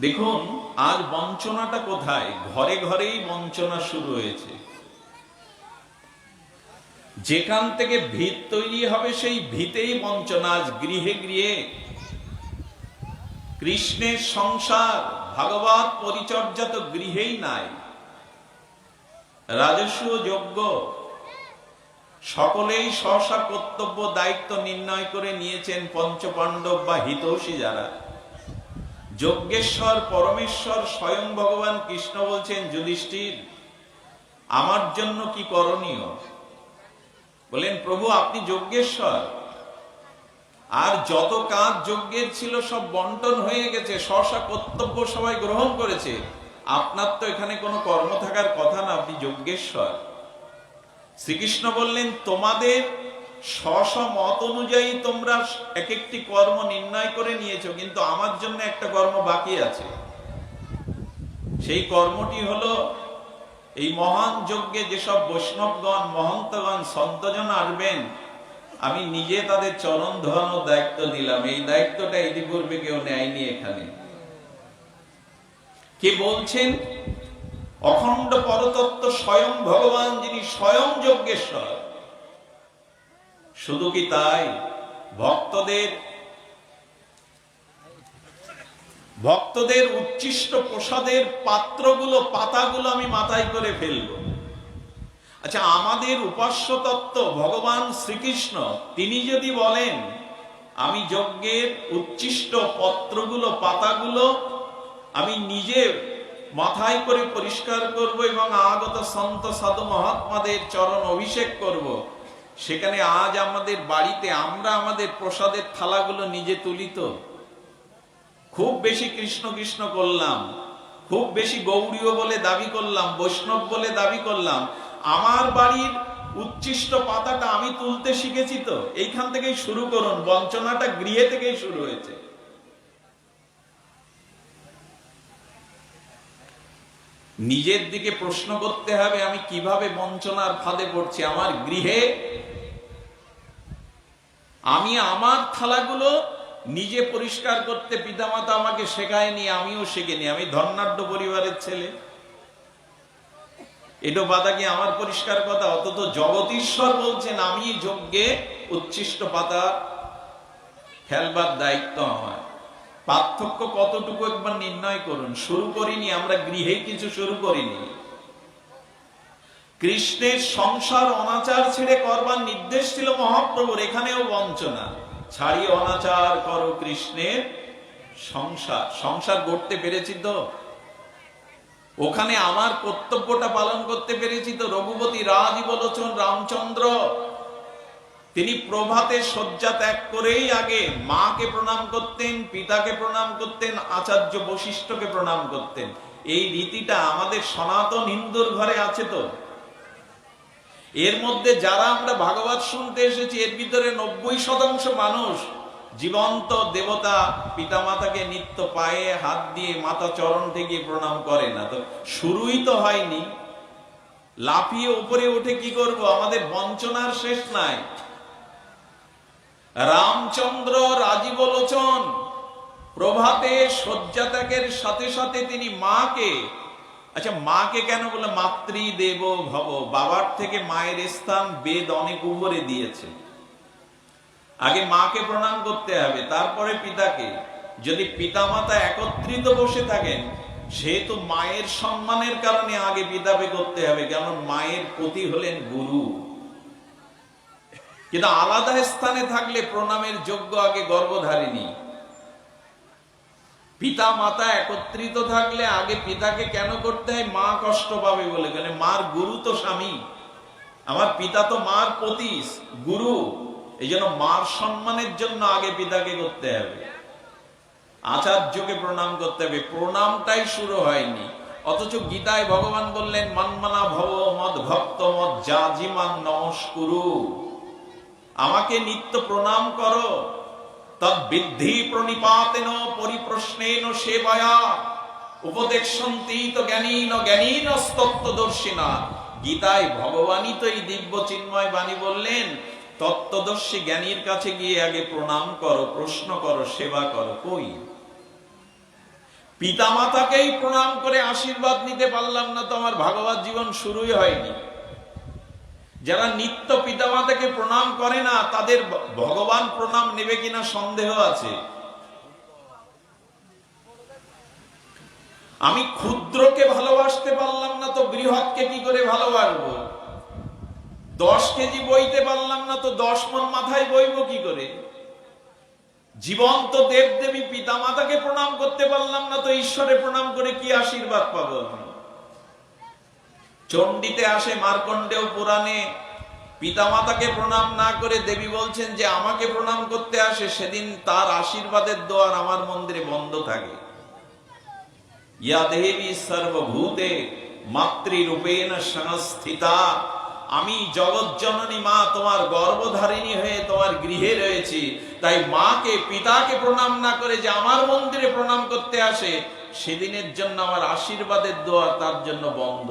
দেখুন, আজ বঞ্চনাটা কোথায়? ঘরে ঘরেই বঞ্চনা শুরু হয়েছে। যেখান থেকে ভিত তৈরি হবে, সেই ভিতেই বঞ্চনা আজ গৃহে গৃহে। কৃষ্ণের সংসার, ভাগবত পরিচর্যা তো গৃহেই নাই। রাজস্ব যোগ্য। সকলেই স্বসা কর্তব্য, দায়িত্ব নির্ণয় করে নিয়েছেন পঞ্চপাণ্ডব বা হিতৌষী যারা। যজ্ঞেশ্বর পরমেশ্বর স্বয়ং ভগবান কৃষ্ণ বলছেন, যুধিষ্ঠির, আমার জন্য কি করণীয়? বলেন, প্রভু, আপনি যজ্ঞেশ্বর। আর যত কাজ যজ্ঞের ছিল সব বন্টন হয়ে গেছে স্বসা কর্তব্য সবাই গ্রহণ করেছে। আপনার তো এখানে কোনো কর্ম থাকার কথা না, আপনি যজ্ঞেশ্বর। শ্রীকৃষ্ণ বললেন, তোমাদের স্ব অনুযায়ী তোমরা এক একটি কর্ম নির্ণয় করে নিয়েছো, কিন্তু আমার জন্য একটা কর্ম বাকি আছে। সেই কর্মটি হলো এই মহান যজ্ঞে যেসব বৈষ্ণবগণ, মহন্তগণ, সন্তজন আসবেন, আমি নিজে তাদের চরণ ধরানোর দায়িত্ব দিলাম। এই দায়িত্বটা ইতিপূর্বে কেউ নেয়নি এখানে। কে বলছেন, অখণ্ড পরতত্ত্ব স্বয়ং ভগবান যিনি স্বয়ং যজ্ঞেশ্বর শুধু কি তাই ভক্তদের ভক্তদের উচ্ছিষ্ট প্রসাদের পাত্রগুলো, পাতাগুলো আমি মাথায় করে ফেলব আচ্ছা আমাদের উপাস্য তত্ত্ব ভগবান শ্রীকৃষ্ণ, তিনি যদি বলেন, আমি যজ্ঞের উচ্ছিষ্ট পত্রগুলো, পাতাগুলো আমি নিজে মাথায় করে পরিষ্কার করব এবং আগত সন্ত সাধু মহাত্মাদের চরণ অভিষেক করব। সেখানে আজ আমাদের বাড়িতে আমরা আমাদের প্রসাদের থালাগুলো নিজে তুলিত খুব বেশি কৃষ্ণ কৃষ্ণ করলাম। খুব বেশি গৌরীয় বলে দাবি করলাম, বৈষ্ণব বলে দাবি করলাম। আমার বাড়ির উচ্ছিষ্ট পাতাটা আমি তুলতে শিখেছি তো। এইখান থেকেই শুরু করুন, বঞ্চনাটা গৃহে থেকেই শুরু হয়েছে। নিজের দিকে প্রশ্ন করতে হবে, আমি কীভাবে বঞ্চনার ফাঁদে পড়ছি? আমার গৃহে আমি আমার থালাগুলো নিজে পরিষ্কার করতে পিতামাতা আমাকে শেখায়নি, আমিও শিখিনি। আমি ধর্নাঢ্য পরিবারের ছেলে। এটো বাধা কি আমার পরিষ্কার কথা? অন্তত জগতীশ্বর বলছেন, আমি যজ্ঞে উচ্ছিষ্ট পাতা ফেলবার দায়িত্ব আমার। পার্থক্য কতটুকু একবার নির্ণয় করুন। শুরু করিনি, আমরা গৃহে কিছু শুরু করিনি। কৃষ্ণের সংসার অনাচার ছেড়ে করবার নির্দেশ ছিল মহাপ্রভুর, এখানেও বঞ্চনা। ছাড়ি অনাচার করো কৃষ্ণের সংসার। সংসার গড়তে পেরেছি তো। ওখানে আমার কর্তব্যটা পালন করতে পেরেছি তো। রঘুপতি রাজীবলোচন রামচন্দ্র তিনি প্রভাতে শয্যা ত্যাগ করেই আগে মাকে প্রণাম করতেন, পিতাকে প্রণাম করতেন, আচার্য বশিষ্ঠকে প্রণাম করতেন। এই রীতিটা আমাদের সনাতন হিন্দুর ঘরে আছে তো। এর মধ্যে যারা আমরা ভাগবত শুনতে এসেছি, এর ভিতরে নব্বই শতাংশ মানুষ জীবন্ত দেবতা, পিতামাতাকে নিত্য পায়ে হাত দিয়ে মাতা চরণ থেকে প্রণাম করে না। তো শুরুই তো হয়নি। লাফিয়ে উপরে উঠে কি করব? আমাদের বঞ্চনার শেষ নাই। রামচন্দ্র রাজীব লোচন প্রভাতে শয্যা ত্যাগের সাথে সাথে তিনি মাকে আচ্ছা মাকে কেন বলে মাতৃ দেব ভব, বাবার থেকে মায়ের স্থান বেদ অনেক উপরে দিয়েছে। আগে মাকে প্রণাম করতে হবে, তারপরে পিতাকে। যদি পিতামাতা একত্রিত বসে থাকেন সেহেতু মায়ের সম্মানের কারণে আগে পিতাকে করতে হবে কেন মায়ের প্রতি হলেন গুরু। কিন্তু আলাদা স্থানে থাকলে প্রণামের যোগ্য আগে গর্ভধারিণী। পিতা, মাতা একত্রিত থাকলে আগে পিতাকে কেন করতে হয়? মা কষ্ট পাবে বলে। কেন মার গুরু তো স্বামী। আমার পিতা তো মার পতিস গুরু। এই জন্য মার সম্মানের জন্য আগে পিতাকে করতে হবে। আচার্যকে প্রণাম করতে হবে। প্রণামটাই শুরু হয়নি। অথচ গীতায় ভগবান বললেন, মানমানা ভব মদ ভক্ত মদ জাজিমান নমস্কুরু। আমাকে নিত্য প্রণাম করো। তদ্বিদ্ধি প্রণিপাতেন পরিপ্রশ্নেন সেবায়া। উপদেশন্তি তো জ্ঞানীন জ্ঞানীন তত্ত্বদর্শিনা গীতায় ভগবানই তো এই দিব্য চিন্ময় বাণী বললেন, তত্ত্বদর্শী জ্ঞানীর কাছে গিয়ে আগে প্রণাম করো, প্রশ্ন করো, সেবা করো, কই? পিতামাতাকেই প্রণাম করে আশীর্বাদ নিতে পারলাম না তো আমার ভাগবত জীবন শুরুই হয়নি। যারা নিত্য পিতামাতাকে প্রণাম করে না, তাদের ভগবান প্রণাম নেবে কিনা সন্দেহ আছে। আমি ক্ষুদ্রকে ভালোবাসতে পারলাম না, তো বৃহৎকে কি করে ভালোবাসবো? দশ কেজি বইতে পারলাম না, তো দশ মন মাথায় বইব কি করে? জীবন্ত দেবদেবী পিতামাতাকে প্রণাম করতে পারলাম না, তো ঈশ্বরে প্রণাম করে কি আশীর্বাদ পাবো আমি? চণ্ডীতে আসে মার্কণ্ডেয় পুরাণে। পিতামাতাকে প্রণাম না করে দেবী বলছেন যে, আমাকে প্রণাম করতে আসে, সেদিন তার আশীর্বাদের দোয়ার আমার মন্দিরে বন্ধ থাকে। ইয়া দেবী সর্বভূতে মাতৃরূপেণ সংস্থিতা। আমি জগজ্জননী মা, তোমার গর্ভধারিণী হয়ে তোমার গৃহে রয়েছি। তাই মাকে, পিতাকে প্রণাম না করে যে আমার মন্দিরে প্রণাম করতে আসে, সেদিনের জন্য আমার আশীর্বাদের দোয়া তার জন্য বন্ধ।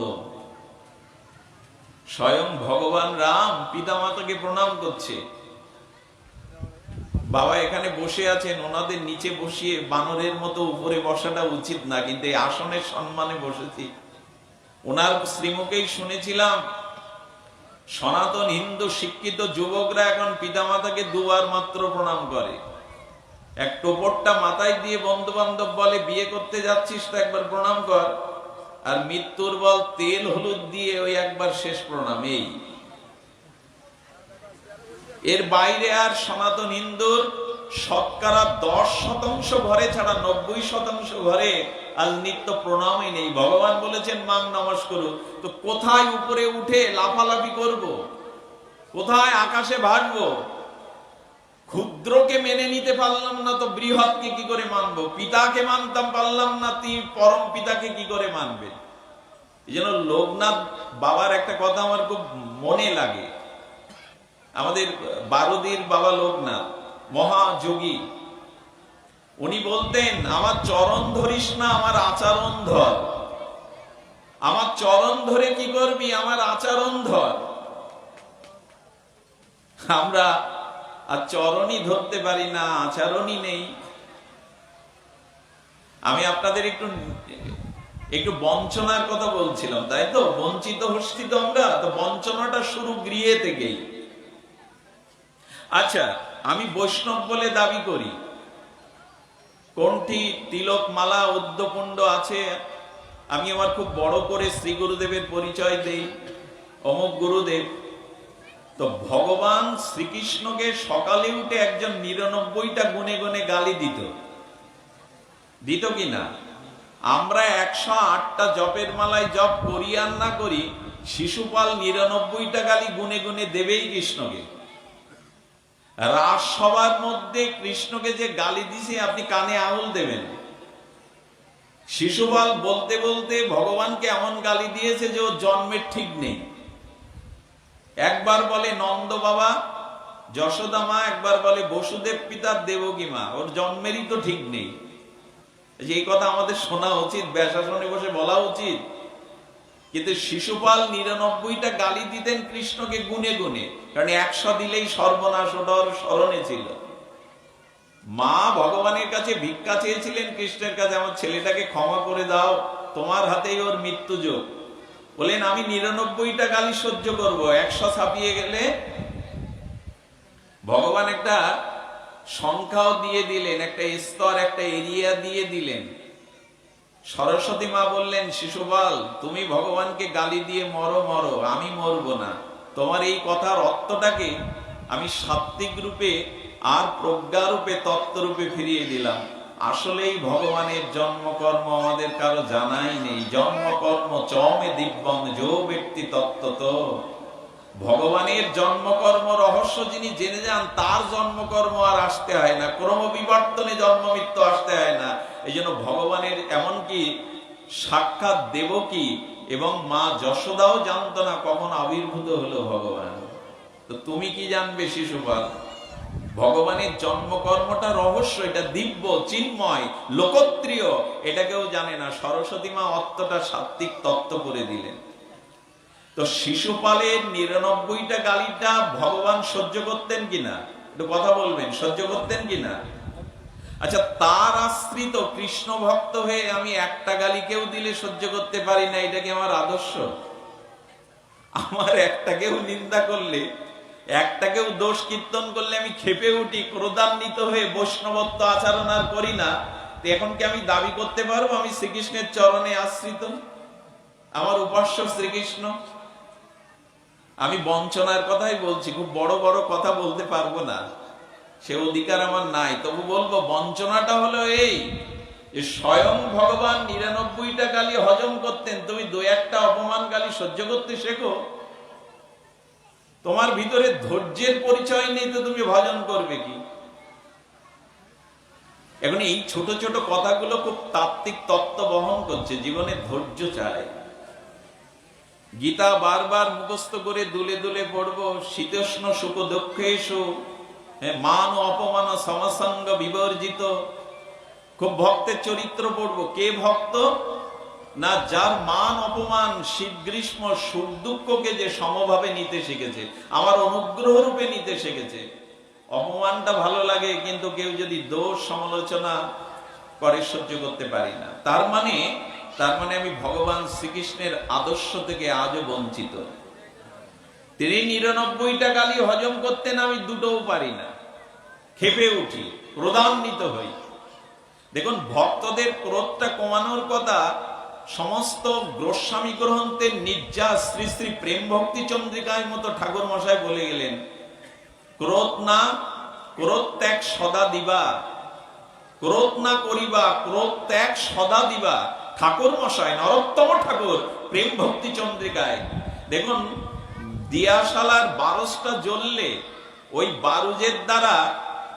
স্বয়ং ভগবান রাম পিতামাতাকে প্রণাম করছে। বাবা এখানে বসে আছেন, ওনাদের নিচে বসিয়ে বানরের মতো উপরে বসাটা উচিত না, কিন্তু আসনের সম্মানে বসেছি। ওনার শ্রীমুখেই শুনেছিলাম, সনাতন হিন্দু শিক্ষিত যুবকরা এখন পিতামাতাকে দুবার মাত্র প্রণাম করে। এক টোপরটা মাথায় দিয়ে বন্ধু বান্ধব বলে, বিয়ে করতে যাচ্ছিস তো একবার প্রণাম কর। আর মৃত্যুর বল তেল, হলুদ দিয়ে ওই একবার শেষ প্রণাম, এই। এর বাইরে আর সনাতন হিন্দুর শতকরা দশ শতাংশ ঘরে ছাড়া নব্বই শতাংশ ঘরে আজ নিত্য প্রণামই নেই। ভগবান বলেছেন মাং নমস্কার। তো কোথায় উপরে উঠে লাফালাফি করব। কোথায় আকাশে ভাসবো? ক্ষুদ্রকে মেনে নিতে পারলাম না তো বৃহৎকে কি করে মানবো? পিতাকে মানতাম পারলাম না তিনি পরম পিতাকে কি করে মানবে? এই জন্য লোকনাথ বাবার একটা কথা আমার খুব মনে লাগে। আমাদের বারুদির বাবা লোকনাথ, মহাযোগী। উনি বলতেন, আমার চরণ ধরিস না, আমার আচরণ ধর। আমার চরণ ধরে কি করবি? আমার আচরণ ধর। আমরা আর চরণই ধরতে পারি না, আচরণই নেই। আমি আপনাদের একটু একটু বঞ্চনার কথা বলছিলাম, তাই তো? বঞ্চিত হস্তিত আমরা তো বঞ্চনাটা শুরু গৃহে থেকেই। আচ্ছা আমি বৈষ্ণব বলে দাবি করি। কোনটি তিলক মালা উদ্যপুণ্ড আছে? আমি আমার খুব বড় করে শ্রী গুরুদেবের পরিচয় দেই, অমুক গুরুদেব। তো ভগবান শ্রীকৃষ্ণকে সকালে উঠে একজন নিরানব্বইটা গুনে গুনে গালি দিত। দিত কি না? আমরা একশো আটটা জপের মালায় জপ করি আর না করি, শিশুপাল নিরানব্বইটা গালি গুনে গুনে দেবেই কৃষ্ণকে। রাজসভার মধ্যে কৃষ্ণকে যে গালি দিছে, আপনি কানে আঙুল দেবেন। শিশুপাল বলতে বলতে ভগবানকে এমন গালি দিয়েছে যে ও জন্মের ঠিক নেই। একবার বলে নন্দ বাবা, যশোদা মা, একবার বলে বসুদেব পিতার দেবকী মা। ওর জন্মেরই তো ঠিক নেই। যে এই কথা আমাদের শোনা উচিত, ব্যাসাসনে বসে বলা উচিত। কিন্তু শিশুপাল নিরানব্বইটা গালি দিতেন কৃষ্ণকে গুনে গুনে, কারণ একশো দিলেই সর্বনাশ ওটার স্মরণে ছিল। মা ভগবানের কাছে ভিক্ষা চেয়েছিলেন, কৃষ্ণের কাছে, আমার ছেলেটাকে ক্ষমা করে দাও, তোমার হাতেই ওর মৃত্যু যোগ বলেন, আমি নিরানব্বইটা গালি সহ্য করব। একশো ছাপিয়ে গেলে ভগবান একটা সংখ্যাও দিয়ে দিলেন, একটা স্তর, একটা এরিয়া দিয়ে দিলেন। সরস্বতী মা বললেন, শিশুপাল, তুমি ভগবানকে গালি দিয়ে মরো মরো, আমি মরবো না। তোমার এই কথার অর্থটাকে আমি সাত্বিক রূপে আর প্রজ্ঞা রূপে তত্ত্ব রূপে ফিরিয়ে দিলাম। আসলেই ভগবানের জন্মকর্ম আমাদের কারও জানাই নেই। জন্মকর্ম চমে দিব্যং, যো ব্যক্তি তত্ত্ব তো ভগবানের জন্মকর্ম রহস্য যিনি জেনে যান, তার জন্মকর্ম আর আসতে হয় না। ক্রম বিবর্তনে জন্ম মৃত্যু আসতে হয় না। এই জন্য ভগবানের এমনকি সাক্ষাৎ দেবকী এবং মা যশোদাও জানতো না কখন আবির্ভূত হলো ভগবান। তো তুমি কি জানবে, শিশুপাল? ভগবানের জন্মকর্মটা রহস্য, এটা দিব্য, চিন্ময় লোকত্রিয় এটা কেউ জানে না। সরস্বতী মা অর্থটা সাত্বিক তত্ত্ব করে দিলেন। তো শিশুপালের নিরানব্বইটা গালিটা ভগবান সহ্য করতেন কিনা? একটু কথা বলবেন, সহ্য করতেন কিনা? আচ্ছা তার আশ্রিত কৃষ্ণ ভক্ত হয়ে আমি একটা গালি কেউ দিলে সহ্য করতে পারি না, এটা কি আমার আদর্শ? আমার একটা কেউ নিন্দা করলে একটাকেও দোষ কীর্তন করলে আমি খেপে উঠি, ক্রোধান্বিত হয়ে বৈষ্ণবত্ব আচরণ আর করি না। এখন কি আমি দাবি করতে পারব? আমি শ্রীকৃষ্ণের চরণে আশ্রিত। আমার উপাস্য শ্রীকৃষ্ণ। আমি বঞ্চনার কথাই বলছি, খুব বড় বড় কথা বলতে পারব না। সে অধিকার আমার নাই। তবু বলব, বঞ্চনাটা হলো এই যে স্বয়ং ভগবান নিরানব্বইটা গালি হজম করতেন। তুমি দু একটা অপমান গালি সহ্য করতে শেখো। তোমার ভিতরে ধৈর্যের পরিচয় নেই তো তুমি ভজন করবে কি? এখন এই ছোট ছোট কথাগুলো খুব তাত্ত্বিক তত্ত্ব বহন করছে জীবনে ধৈর্য চায়। গীতা বারবার মুখস্থ করে দুলে দুলে পড়ব শীতোষ্ণ সুখ দক্ষেশু হ্যাঁ, মান অপমান সমসঙ্গ বিবর্জিত। খুব ভক্তের চরিত্র পড়ব। কে ভক্ত? না, যার মান অপমান, শীত, গ্রীষ্ম, সুখ, দুঃখকে যে সমভাবে নিতে শিখেছে, আমার অনুগ্রহ রূপে নিতে শিখেছে। অপমানটা ভালো লাগে, কিন্তু কেউ যদি দোষ সমালোচনা করে, সহ্য করতে পারি না। তার মানে তার মানে আমি ভগবান শ্রীকৃষ্ণের আদর্শ থেকে আজও বঞ্চিত। তিনি নিরানব্বইটা গালি হজম করতে না আমি দুটোও পারি না। খেপে উঠি, ক্রোধান্বিত হই। দেখুন, ভক্তদের ক্রোধটা কমানোর কথা সমস্ত গোস্বামী গ্রন্থের নির্যাস, শ্রী শ্রী প্রেম ভক্তি চন্দ্রিকায় মতো ঠাকুর মশাই বলে গেলেন, ক্রোধ না, ক্রোধ ত্যাগ সদা দিবা। ক্রোধ না করিবা, ক্রোধ ত্যাগ সদা দিবা। ঠাকুর মশাই, নরোত্তম ঠাকুর, প্রেম ভক্তি চন্দ্রিকায়। দেখুন, দিয়াশালার বারসটা জ্বললে ওই বারুজের দ্বারা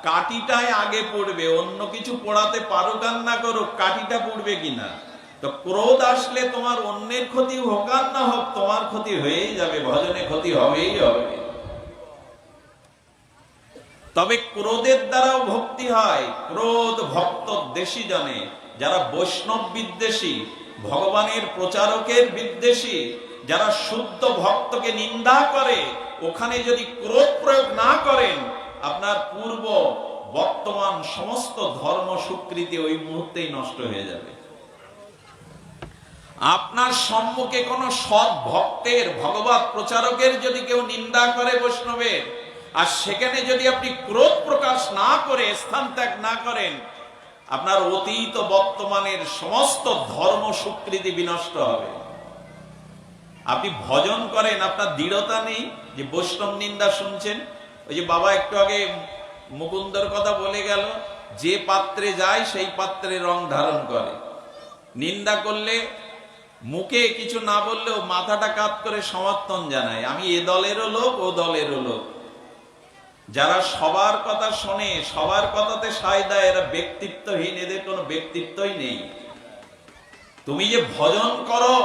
কাটিটাই আগে পড়বে, অন্য কিছু পড়াতে পারুক আর না করো কাটিটা পড়বে কিনা? তো ক্রোধ আসলে তোমার অন্যের ক্ষতি হোক আর না হোক, তোমার ক্ষতি হয়েই যাবে, ভজনে ক্ষতি হবেই হবে। তবে ক্রোধের দ্বারাও ভক্তি হয়, ক্রোধ ভক্ত দেশি জনে, যারা বৈষ্ণব বিদ্বেষী, ভগবানের প্রচারকের বিদ্বেষী, যারা শুদ্ধ ভক্তকে নিন্দা করে, ওখানে যদি ক্রোধ প্রয়োগ না করেন, আপনার পূর্ব বর্তমান সমস্ত ধর্ম স্বীকৃতি ওই মুহূর্তেই নষ্ট হয়ে যাবে। আপনার সম্মুখে কোন সৎ ভক্তের, ভগবত প্রচারকের যদি কেউ নিন্দা করে বৈষ্ণবের, আর সেখানে যদি আপনি ক্রোধ প্রকাশ না করে স্থান ত্যাগ না করেন, আপনার অতীত বর্তমানের সমস্ত ধর্ম স্বীকৃতি বিনষ্ট হবে। আপনি ভজন করেন, আপনার দৃঢ়তা নেই, যে বৈষ্ণব নিন্দা শুনছেন, ওই যে বাবা একটু আগে মুকুন্দর কথা বলে গেল, যে পাত্রে যায় সেই পাত্রে রং ধারণ করে। নিন্দা করলে মুখে কিছু না বললেও মাথাটা কাত করে সমর্থন জানায়। আমি এ দলেরও লোক, ও দলেরও লোক। যারা সবার কথা শোনে, সবার কথাতে সায় দেয়, এরা ব্যক্তিত্বহীন, এদের কোনো ব্যক্তিত্বই নেই। তুমি যে ভজন করো,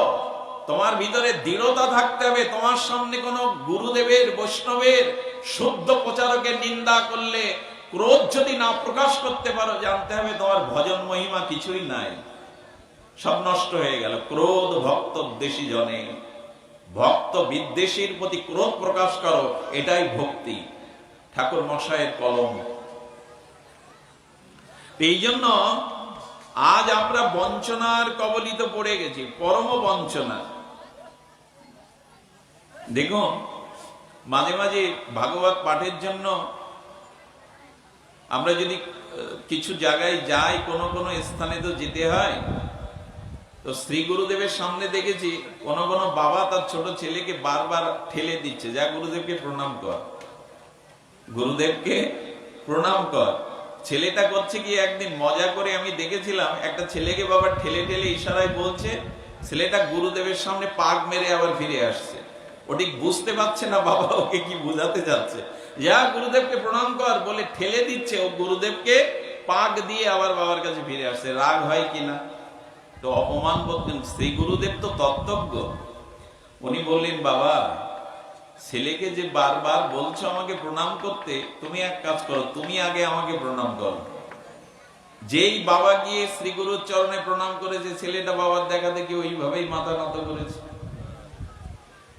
তোমার ভিতরে দৃঢ়তা থাকতে হবে, তোমার সামনে কোনো গুরুদেবের, বৈষ্ণবের, শুদ্ধ প্রচারকের নিন্দা করলে, ক্রোধ যদি না প্রকাশ করতে পারো, জানতে হবে তোমার ভজন মহিমা কিছুই নাই। সব নষ্ট হয়ে গেল। ক্রোধ ভক্ত দেশি জনে। ভক্ত বিদ্বেষীর প্রতি ক্রোধ প্রকাশ করো, এটাই ভক্তি। ঠাকুর মশাইয়ের কলম। এই জন্য আজ আমরা বঞ্চনার কবলিত পড়ে গেছি, পরম বঞ্চনা। দেখুন, মাঝে মাঝে ভাগবত পাঠের জন্য আমরা যদি কিছু জায়গায় যাই, কোনো কোনো স্থানে তো যেতে হয়। তো শ্রী গুরুদেবের সামনে দেখেছি, কোনো কোনো বাবা তার ছোট ছেলেকে বারবার ঠেলে দিচ্ছে। যা গুরুদেবকে প্রণাম কর। গুরুদেবকে প্রণাম কর। ছেলেটা করছে কি, একদিন মজা করে আমি দেখেছিলাম, একটা ছেলেকে বাবা ঠেলে ঠেলে ইশারায় বলছে, ছেলেটা গুরুদেবের সামনে পাক মেরে আবার ফিরে আসছে। ও ঠিক বুঝতে পারছে না বাবা ওকে কি বুঝাতে যাচ্ছে। যা গুরুদেবকে প্রণাম কর বলে ঠেলে দিচ্ছে, ও গুরুদেবকে পাক দিয়ে আবার বাবার কাছে ফিরে আসছে। রাগ হয় কিনা তো অপমান বলতেন শ্রী গুরুদেব তো তত্ত্বজ্ঞ। উনি বললেন, বাবা, ছেলেকে যে বারবার বলছো আমাকে প্রণাম করতে, তুমি এক কাজ করো, তুমি আগে আমাকে প্রণাম করো। যেই বাবা গিয়ে শ্রী গুরুর চরণে প্রণাম করেছে, ছেলেটা বাবার দেখা দেখি ওইভাবেই মাথা নত করেছে।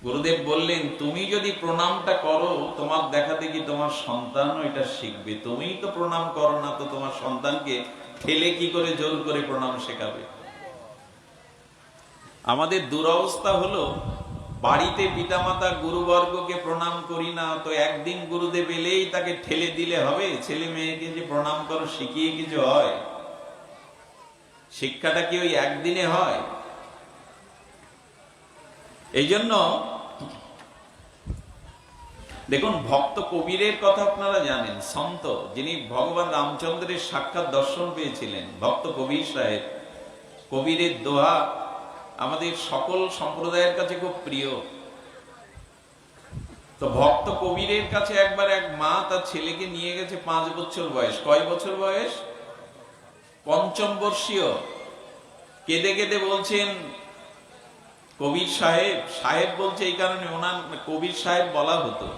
গুরুদেব বললেন, তুমি যদি প্রণামটা করো, তোমার দেখা দেখি তোমার সন্তানও এটা শিখবে। তুমিই তো প্রণাম করো না, তো তোমার সন্তানকে ঠেলে কি করে জোর করে প্রণাম শেখাবে? আমাদের দুরবস্থা হলো, বাড়িতে পিতামাতা গুরুবর্গকে প্রণাম করি না, তো একদিন গুরুদেব এলেই তাকে ঠেলে দিলে হবে, ছেলে মেয়েকে যে প্রণাম করো, শিখিয়ে কিছু হয়। শিক্ষাটা কি ওই একদিনে হয়? এই জন্য দেখুন, ভক্ত কবিরের কথা আপনারা জানেন, সন্ত, যিনি ভগবান রামচন্দ্রের সাক্ষাৎ দর্শন পেয়েছিলেন, ভক্ত কবির সাহেব, কবিরের দোহা আমাদের সকল সম্প্রদায়ের কাছে খুব প্রিয়। তো ভক্ত কবিরের কাছে একবার এক মা তার ছেলেকে নিয়ে গেছে পাঁচ বছর বয়স। কয় বছর বয়স? পঞ্চম বর্ষীয়। কেঁদে কেঁদে বলছেন, কবির সাহেব সাহেব বলছে এই কারণে ওনার কবির সাহেব বলা হতো।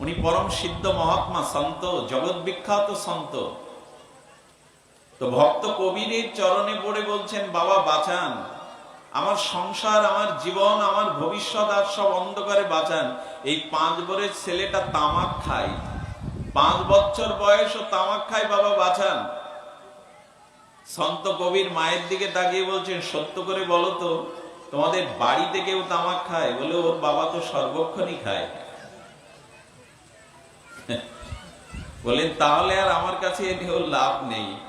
উনি পরম সিদ্ধ মহাত্মা সন্ত, জগৎ বিখ্যাত সন্ত। তো ভক্ত কবিরের চরণে পড়ে বলছেন, বাবা, বাঁচান। আমার সংসার, আমার জীবন, আমার ভবিষ্যৎ আর সব অন্ধকারে বাঁচান। এই পাঁচ বরের ছেলেটা তামাক খায়। পাঁচ বছর বয়স ও তামাক খায় বাবা, বাঁচান। সন্ত কবির মায়ের দিকে তাকিয়ে বলছেন, সত্য করে বলো তো, তোমাদের বাড়িতে কেউ তামাক খায়? বলে, ওর বাবা তো সর্বক্ষণই খায়। বলেন, তাহলে আর আমার কাছে এটি লাভ নেই।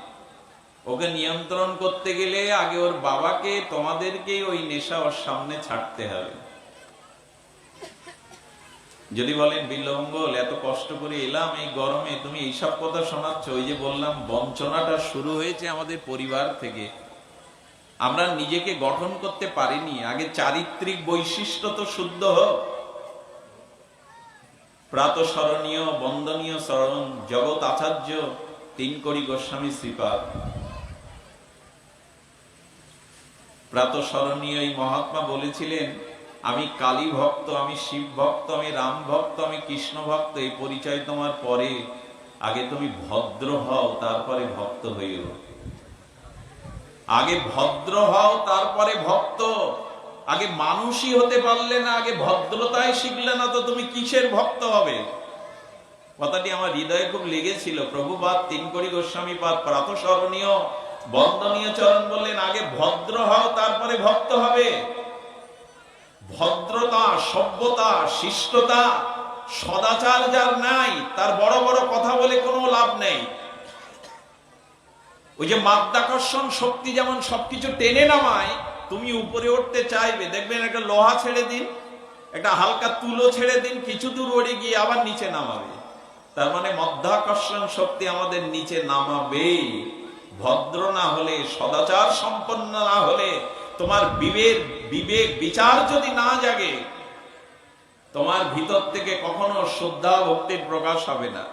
ওকে নিয়ন্ত্রণ করতে গেলে আগে ওর বাবাকে, তোমাদেরকে ওই নেশা ওর সামনে ছাড়তে হবে। যদি বলেন বিল্লমঙ্গল এত কষ্ট করে এলাম এই গরমে, তুমি এইসব কথা শোনাচ্ছ, ওই যে বললাম, বঞ্চনাটা শুরু হয়েছে আমাদের পরিবার থেকে। আমরা নিজেকে গঠন করতে পারিনি, আগে চারিত্রিক বৈশিষ্ট্য তো শুদ্ধ হোক। প্রাতঃস্মরণীয় বন্দনীয় স্মরণ, জগৎ আচার্য, তিন করি গোস্বামী শ্রীপাদ। প্রাতঃস্মরণীয় এই মহাত্মা বলেছিলেন, আমি কালী ভক্ত, আমি শিব ভক্ত, আমি রাম ভক্ত, আমি কৃষ্ণ ভক্ত, এই পরিচয় তোমার পরে। আগে তুমি ভদ্র হও, তারপরে ভক্ত হইও আগে ভদ্র হও, তারপরে ভক্ত। আগে মানুষই হতে পারলে না, আগে ভদ্রতায় শিখলে না, তো তুমি কিসের ভক্ত হবে? কথাটি আমার হৃদয়ে খুব লেগেছিল। প্রভুপাত তিন করি গোস্বামী পাদ প্রাতঃস্মরণীয় বন্দনীয় চরণ বললেন, আগে ভদ্র হও, তারপরে ভক্ত হবে। ভদ্রতা, সভ্যতা, শিষ্টতা, সদাচার যার নাই, তার বড় বড় কথা বলে কোনো লাভ নেই। ওই যে মাধ্যাকর্ষণ শক্তি যেমন সবকিছু টেনে নামায়, তুমি উপরে উঠতে চাইবে। দেখবেন একটা লোহা ছেড়ে দিন, একটা হালকা তুলো ছেড়ে দিন, কিছু দূর ওড়ে গিয়ে আবার নিচে নামাবে। তার মানে মধ্যাকর্ষণ শক্তি আমাদের নিচে নামাবে। ভদ্র না হলে, সদাচার সম্পন্ন না হলে, তোমার বিবেক বিবেক, বিচার যদি না জাগে, তোমার ভিতর থেকে কখনো শ্রদ্ধা ভক্তির প্রকাশ হবে না।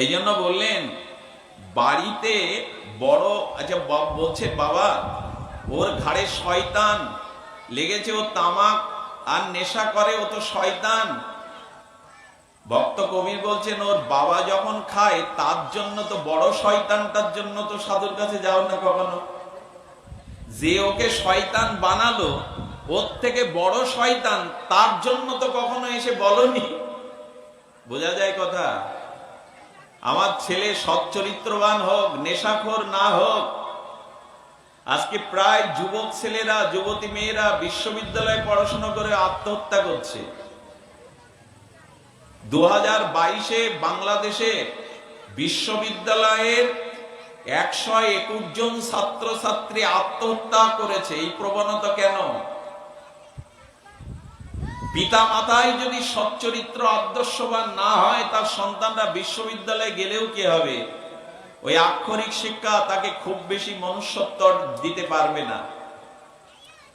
এই জন্য বললেন, বাড়িতে বড় আচ্ছা বলছে বাবা, ওর ঘাড়ে শয়তান, লেগেছে ও তামাক, আর নেশা করে ও তো শয়তান। ভক্ত কবির বলছেন, ওর বাবা যখন খায়, তার জন্য তো বড় শয়তানটার জন্য তো সাধুর কাছে যাও না কখনো। যে ওকে শয়তান বানালো, ওর থেকে বড় শয়তান, তার জন্য তো কখনো এসে বলনি। বোঝা যায় কথা? আমার ছেলে সচ্চরিত্রবান হোক, নেশাখোর না হোক, আজকে প্রায় যুবক ছেলেরা, যুবতী মেয়েরা বিশ্ববিদ্যালয়ে পড়াশোনা করে আত্মহত্যা করছে। দু হাজার বাংলাদেশে বিশ্ববিদ্যালয়ের একশো একুশ জন ছাত্রছাত্রী আত্মহত্যা করেছে। এই প্রবণতা কেন? পিতা মাতাই যদি সচ্চরিত্র আদর্শবান না হয়, তার সন্তানরা বিশ্ববিদ্যালয়ে গেলেও কি হবে? ওই আক্ষরিক শিক্ষা তাকে খুব বেশি মনুষ্যত্ব দিতে পারবে না।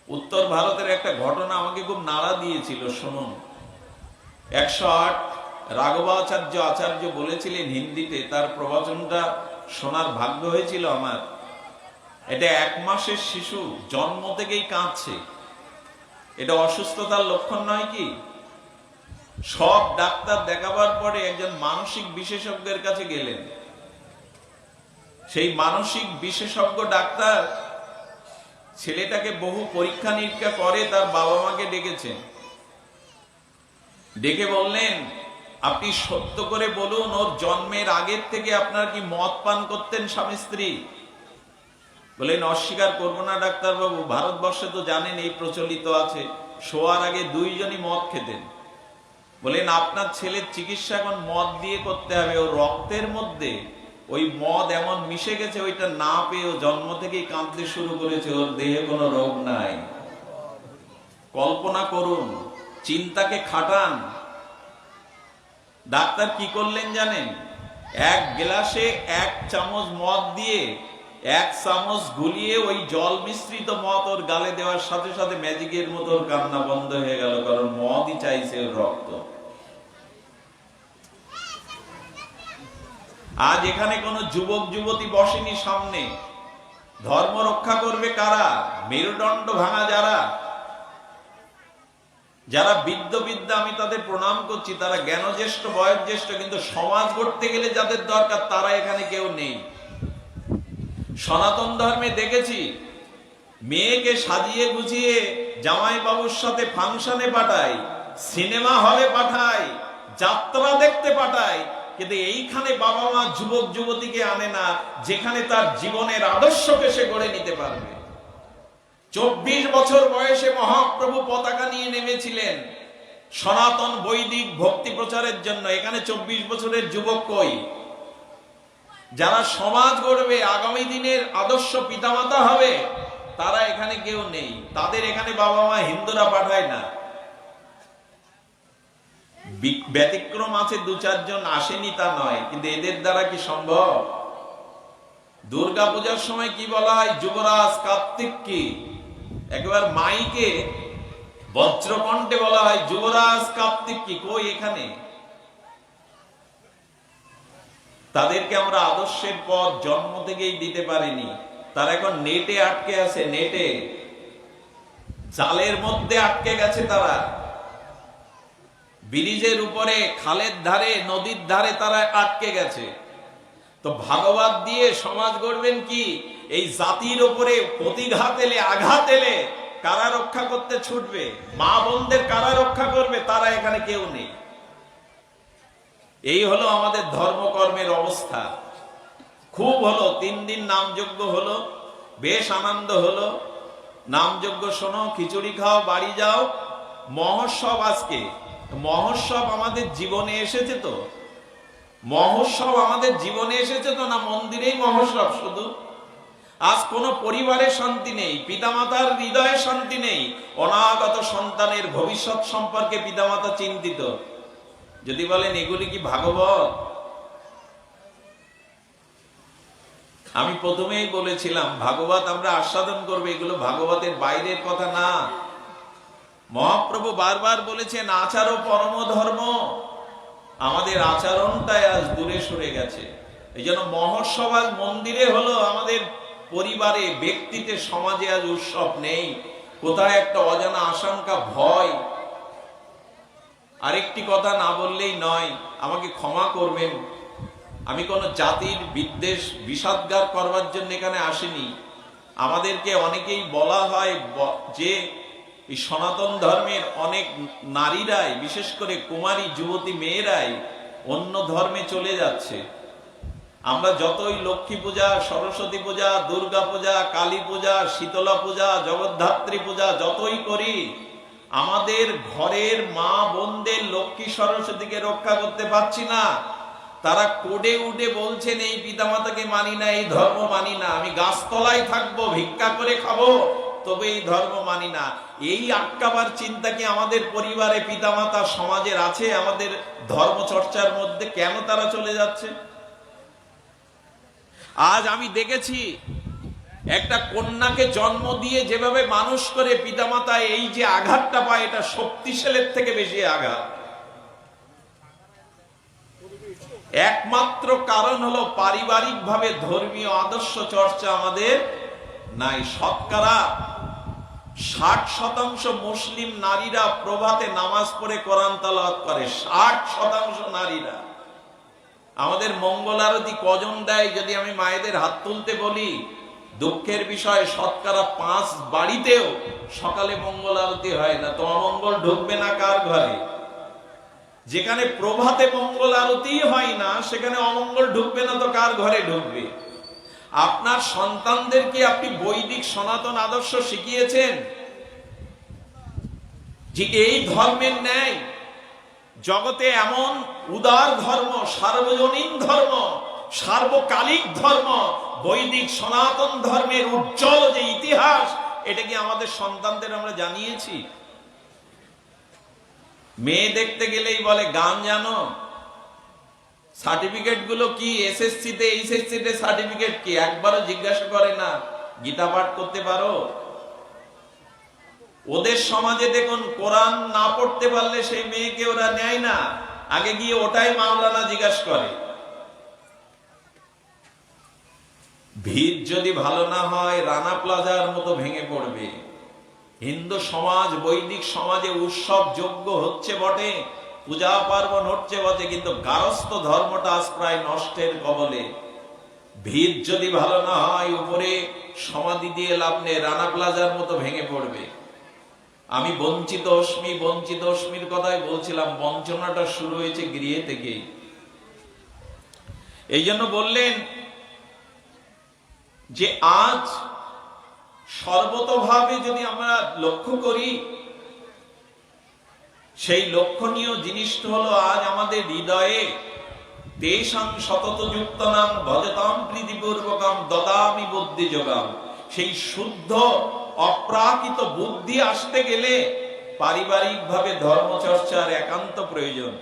উত্তর ভারতের একটা ঘটনা আমাকে খুব নাড়া দিয়েছিল, শুনুন। একশো আট রাঘবাচার্য আচার্য বলেছিলেন, হিন্দিতে তার প্রবচনটা শোনার ভাগ্য হয়েছিল আমার। এটা এক মাসের শিশু, জন্ম থেকেই কাঁদছে। এটা অসুস্থতার লক্ষণ নয় কি? সব ডাক্তার দেখাবার পরে একজন মানসিক বিশেষজ্ঞের কাছে গেলেন। সেই মানসিক বিশেষজ্ঞ ডাক্তার ছেলেটাকে বহু পরীক্ষা নিরীক্ষা করে তার বাবা মাকে ডেকেছেন। ডেকে বললেন আপনি সত্য করে বলুন, ওর জন্মের আগের থেকে আপনার কি মদ পান করতেন স্বামী স্ত্রী? বলেন, অস্বীকার করব না, ডাক্তারবাবু। ভারতবর্ষে তো জানেন, এই প্রচলিত আছে। শোয়ার আগে দুইজনই মদ খেতেন। বলেন, আপনার ছেলের চিকিৎসা এখন মদ দিয়ে করতে হবে। ওর রক্তের মধ্যে ওই মদ এমন মিশে গেছে, ওইটা না পেয়ে ও জন্ম থেকেই কাঁদতে শুরু করেছে। ওর দেহে কোনো রোগ নাই। কল্পনা করুন, চিন্তাকে খাটান। ডাক্তার কি করলেন জানেন? এক গ্লাসে এক চামচ মদ দিয়ে, এক চামচ গুলিয়ে ওই জল মিশ্রিত মদ ওর গালে দেওয়ার সাথে সাথে ম্যাজিকের মতো ওর কান্না বন্ধ হয়ে গেল, কারণ মদই চাইছে ওর রক্ত। আজ এখানে কোনো যুবক, যুবতী বসেনি সামনে। ধর্ম রক্ষা করবে কারা? মেরুদণ্ড ভাঙা যারা? যারা বিদ্য বিদ্যা আমি তাদের প্রণাম করছি, তারা জ্ঞানজ্যেষ্ঠ, বয়োজ্যেষ্ঠ, কিন্তু সমাজ গড়তে গেলে যাদের দরকার তারা এখানে কেউ নেই। সনাতন ধর্মে দেখেছি, মেয়েকে সাজিয়ে গুছিয়ে জামাই বাবুর সাথে ফাংশনে পাঠায়, সিনেমা হলে পাঠায়, যাত্রা দেখতে পাঠায়, কিন্তু এইখানে বাবা মা যুবক যুবতীকে আনে না, যেখানে তার জীবনের আদর্শকে সে গড়ে নিতে পারবে। চব্বিশ বছর বয়সে মহাপ্রভু পতাকা নিয়ে নেমেছিলেন। সনাতন বৈদিক ভক্তি প্রচারের জন্য। এখানে চব্বিশ বছরের যুবক কই? যারা সমাজ গড়বে, আগামী দিনের আদর্শ পিতামাতা হবে, তারা এখানে কেউ নেই। তাদের এখানে বাবা মা হিন্দুরা পাঠায় না। ব্যতিক্রম আছে দু চারজন, আসেনি তা নয়। কিন্তু এদের দ্বারা কি সম্ভব? দুর্গা পূজার সময় কি বলা হয়? যুবরাজ কার্তিক কি? একবার মাইকে বজ্রকণ্ঠে বলা হয়, যুবরাজ কার্তিক কি, কই এখানে? তাদেরকে আমরা আদর্শের পথ জন্ম থেকেই দিতে পারিনি। তারা এখন নেটে আটকে আছে, নেটে। জালের মধ্যে আটকে গেছে তারা। ব্রিজের উপরে, খালের ধারে, নদীর ধারে তারা আটকে গেছে। তো ভাগবত দিয়ে সমাজ গড়বেন কি? এই জাতির উপরে প্রতিঘাত এলে আঘাত এলে কারা রক্ষা করতে ছুটবে? মা বোনদের কারা রক্ষা করবে? তারা এখানে কেউ নেই। এই হলো আমাদের ধর্মকর্মের অবস্থা। খুব হলো, তিন দিন নামযজ্ঞ হলো, বেশ আনন্দ হলো। নামযজ্ঞ শোনো, খিচুড়ি খাও, বাড়ি যাও। মহোৎসব আজকে। মহোৎসব আমাদের জীবনে এসেছে তো? মহোৎসব আমাদের জীবনে এসেছে তো না মন্দিরেই মহোৎসব শুধু? আজ কোনো পরিবারের শান্তি নেই, পিতামাতার হৃদয়ে শান্তি নেই। অনাগত সন্তানের ভবিষ্যৎ সম্পর্কে পিতামাতা চিন্তিত। যদি বলেন, এগুলি কি ভাগবত? আমি প্রথমেই বলেছিলাম, ভাগবত আমরা আস্বাদন করব, এগুলো ভাগবতের বাইরের কথা না। মহাপ্রভু বারবার বলেছেন, আচার ও পরম ধর্ম, আমাদের আচরণটাই আজ দূরে সরে গেছে। এই জন্য মহোৎসব মন্দিরে হলো আমাদের পরিবারে, ব্যক্তিতে, সমাজে আজ উৎসব নেই। কোথায় একটা অজানা আশঙ্কা, ভয়? আরেকটি কথা না বললেই নয়, আমাকে ক্ষমা করবেন। আমি কোনো জাতির বিদ্বেষ, বিষাদগার করবার জন্য এখানে আসিনি। আমাদেরকে অনেকেই বলা হয় যে, এই সনাতন ধর্মের অনেক নারীরাই, বিশেষ করে কুমারী, যুবতী মেয়েরাই অন্য ধর্মে চলে যাচ্ছে। আমরা যতই লক্ষ্মী পূজা, সরস্বতী পূজা, দুর্গা পূজা, কালী পূজা, শীতলা পূজা, জগদ্ধাত্রী পূজা যতই করি, আমাদের ঘরের মা বোনদের লক্ষ্মী সরস্বতীকে রক্ষা করতে পারছি না। তারা কোডে উঠে বলছেন, এই পিতামাতাকে মানি না, এই ধর্ম মানি না, আমি গাছতলায় থাকব, ভিক্ষা করে খাব, তবে এই ধর্ম মানি না। এই আটকাবার চিন্তা কি আমাদের পরিবারে পিতামাতা সমাজের আছে? আমাদের ধর্ম চর্চার মধ্যে কেন তারা চলে যাচ্ছে? আজ আমি দেখেছি একটা কন্যাকে জন্ম দিয়ে যেভাবে মানুষ করে পিতামাতা এই যে আঘাতটা পায়, এটা শক্তিশালের থেকে বেশি আঘাত। একমাত্র কারণ হলো পারিবারিক ভাবে ধর্মীয় আদর্শ চর্চা আমাদের নাই। শতকরা ষাট শতাংশ মুসলিম নারীরা প্রভাতে নামাজ পড়ে কোরআন তালাওয়াত করে। ষাট শতাংশ নারীরা। আমাদের মঙ্গল আরতি কজন দেয় যদি আমি মায়েদের হাত তুলতে বলি? দুঃখের বিষয়, শতকরা পাঁচ বাড়িতেও সকালে মঙ্গল আরতি হয় না। তো অমঙ্গল ঢুকবে না কার ঘরে? যেখানে প্রভাতে মঙ্গল আরতি হয় না, সেখানে অমঙ্গল ঢুকবে না তো কার ঘরে ঢুকবে? আপনার সন্তানদেরকে আপনি বৈদিক সনাতন আদর্শ শিখিয়েছেন? যে এই ধর্মের ন্যায় জগতে এমন উদার ধর্ম, সার্বজনীন ধর্ম, সার্বকালিক ধর্ম, বৈদিক সনাতন ধর্মের উজ্জ্বল যে ইতিহাস, এটা কি আমাদের সন্তানদের আমরা জানিয়েছি? মেয়ে দেখতে গেলেই বলে, গান জানো? সার্টিফিকেটগুলো কি? এসএসসি তে এইচএসসি তে সার্টিফিকেট কি? একবারও জিজ্ঞাসা করে না। গীতা পাঠ করতে পারো? ওদের সমাজে দেখুন, কোরআন না পড়তে পারলে সেই মেয়েকে ওরা নেয় না। আগে গিয়ে ওটাই মাওলানা জিজ্ঞাসা করে। ভিড় যদি ভালো না হয়, রানা প্লাজার মতো ভেঙে পড়বে। হিন্দু সমাজ, বৈদিক সমাজে উৎসব যোগ্য হচ্ছে বটে, পূজা পার্বণ হচ্ছে বটে, কিন্তু গারস্থ ধর্মটা আজ প্রায় নষ্টের কবলে। ভিড় যদি ভালো না হয়, উপরে সমাধি দিয়ে লাভ নেই, রানা প্লাজার মতো ভেঙে পড়বে। আমি বঞ্চিত, অশ্মি বঞ্চিত, অশ্মির কথাই বলছিলাম। বঞ্চনাটা শুরু হয়েছে গৃহে থেকেই। এই জন্য বললেন যে, আজ সর্বতভাবে যদি আমরা লক্ষ্য করি, সেই লক্ষণীয় জিনিসটা হলো আজ আমাদের হৃদয়ে তেষাং শতত যুক্ত নাম ভজতাম প্রীতিপূর্বকম দদামি বুদ্ধি যোগাম। সেই শুদ্ধ অপ্রাকৃত বুদ্ধি আসতে গেলে পারিবারিক ভাবে ধর্মচর্চার একান্ত প্রয়োজন।